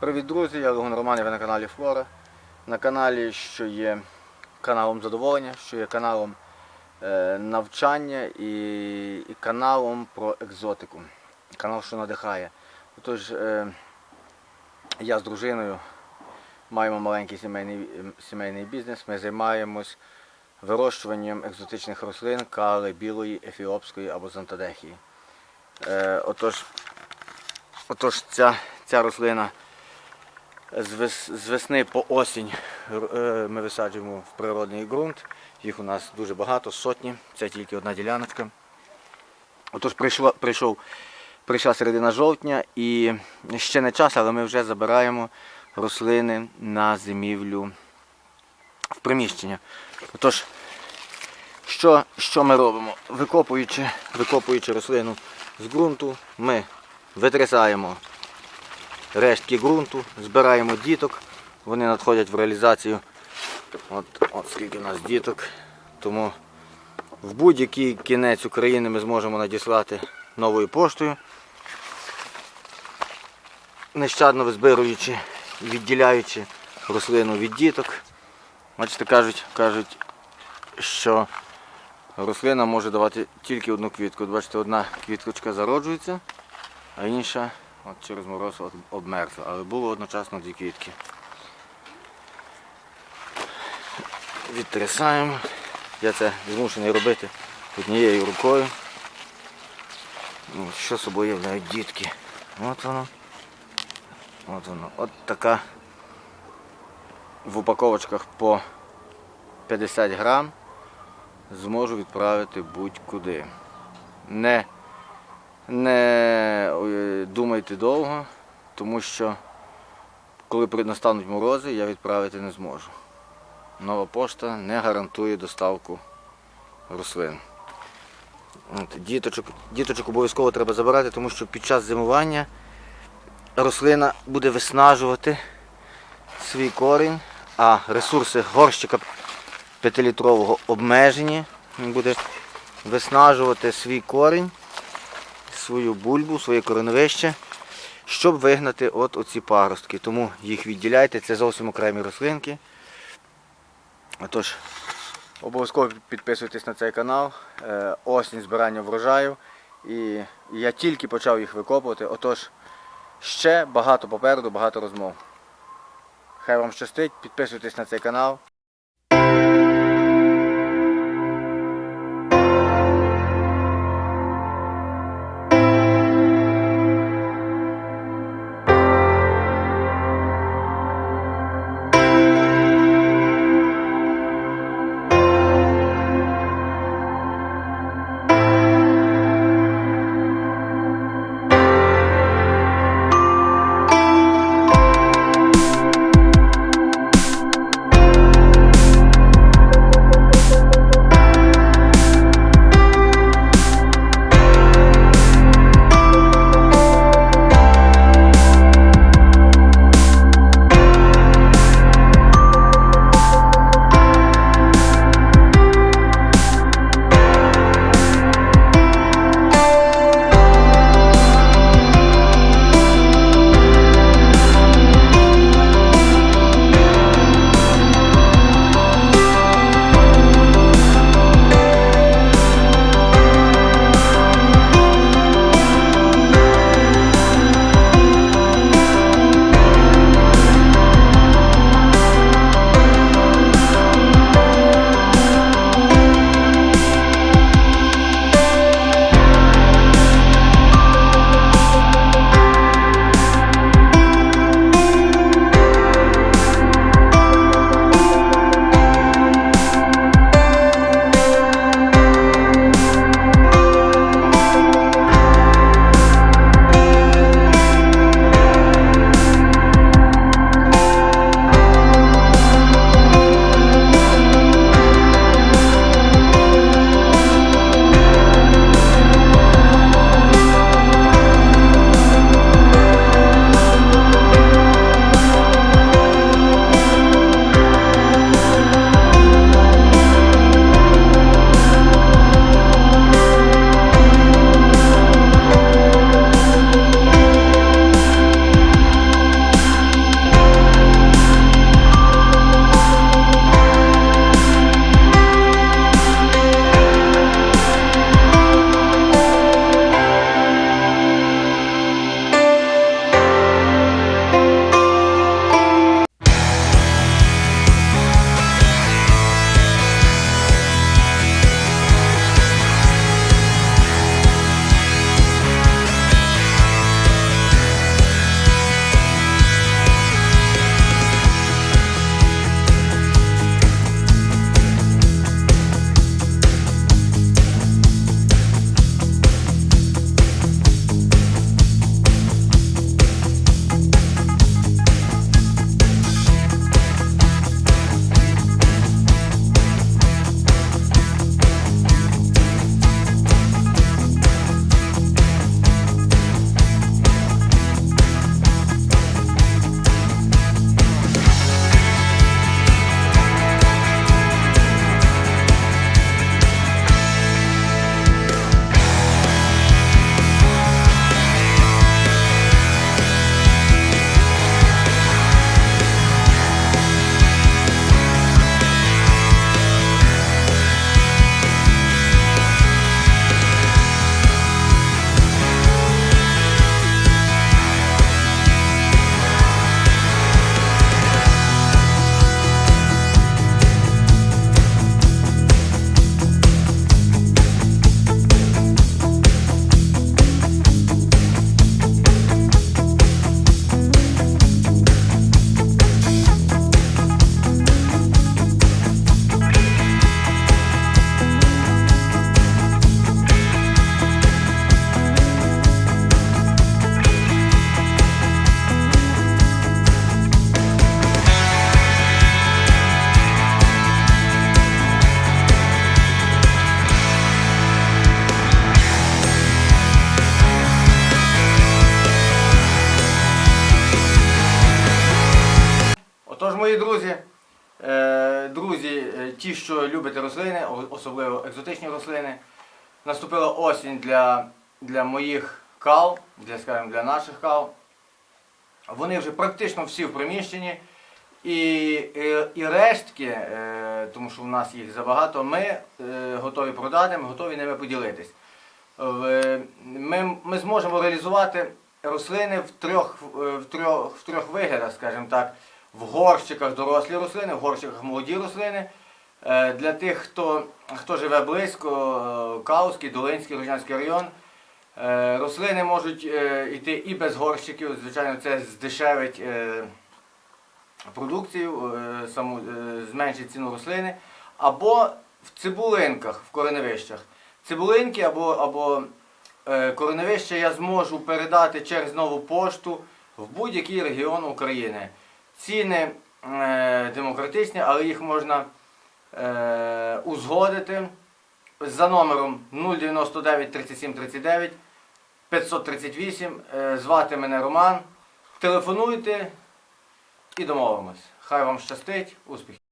Привіт, друзі! Я Легон Роман, ви на каналі Флора. На каналі, що є каналом задоволення, що є каналом е, навчання і, і каналом про екзотику. Канал, що надихає. Отож, е, я з дружиною маємо маленький сімейний, сімейний бізнес. Ми займаємось вирощуванням екзотичних рослин кали білої, ефіопської або зонтадехії. Е, отож, отож ця, ця рослина з, весни по осінь е, ми висаджуємо в природний ґрунт. Їх у нас дуже багато, сотні. Це тільки одна діляночка. Отож прийшло, прийшов, прийшла середина жовтня і ще не час, але ми вже забираємо рослини на зимівлю в приміщення. Отож, що, що ми робимо? Викопуючи, викопуючи рослину з ґрунту, ми витрясаємо рештки ґрунту, збираємо діток, вони надходять в реалізацію. От, от скільки у нас діток. Тому в будь-який кінець України ми зможемо надіслати новою поштою, нещадно визбируючи відділяючи рослину від діток. Бачите, кажуть, кажуть, що рослина може давати тільки одну квітку. Бачите, одна квіточка зароджується, а інша от через мороз от обмерзла. Але було одночасно дві квітки. Відтрясаємо. Я це змушений робити однією рукою. Ну, що собою являють дітки. От воно. От воно. От така в упаковочках по 50 грам зможу відправити будь-куди. Не, не е, думайте довго, тому що коли настануть морози, я відправити не зможу. Нова пошта не гарантує доставку рослин. От, діточок, діточок обов'язково треба забирати, тому що під час зимування рослина буде виснажувати свій корінь, а ресурси горщика 5-літрового обмежені. Він буде виснажувати свій корінь, свою бульбу, своє кореновище, щоб вигнати от оці паростки. Тому їх відділяйте, це зовсім окремі рослинки. Отож, обов'язково підписуйтесь на цей канал. Е, Осінь збирання врожаю. І я тільки почав їх викопувати. Отож, ще багато попереду, багато розмов. Хай вам щастить, підписуйтесь на цей канал. Мої друзі, е, друзі, е, ті, що любите рослини, особливо екзотичні рослини, наступила осінь для, для моїх кал, для, скажімо, для наших кал. Вони вже практично всі в приміщенні. І, і, і рештки, е, тому що в нас їх забагато, ми е, готові продати, ми готові ними поділитись. В- Ми, ми зможемо реалізувати рослини в трьох, е, в трьох, в трьох виглядах, скажімо так, в горщиках дорослі рослини, в горщиках молоді рослини. Е, Для тих, хто, хто живе близько, е, Каузький, Долинський, Рожнянський район, е, рослини можуть йти і без горщиків, звичайно, це здешевить продукцію, саму, зменшить ціну рослини, або в цибулинках, в кореневищах. Цибулинки або, або кореневища я зможу передати через нову пошту в будь-який регіон України. Ціни е, демократичні, але їх можна е, узгодити за номером 099 37 39 538. Е, звати мене Роман. Телефонуйте і домовимось. Хай вам щастить, успіхів!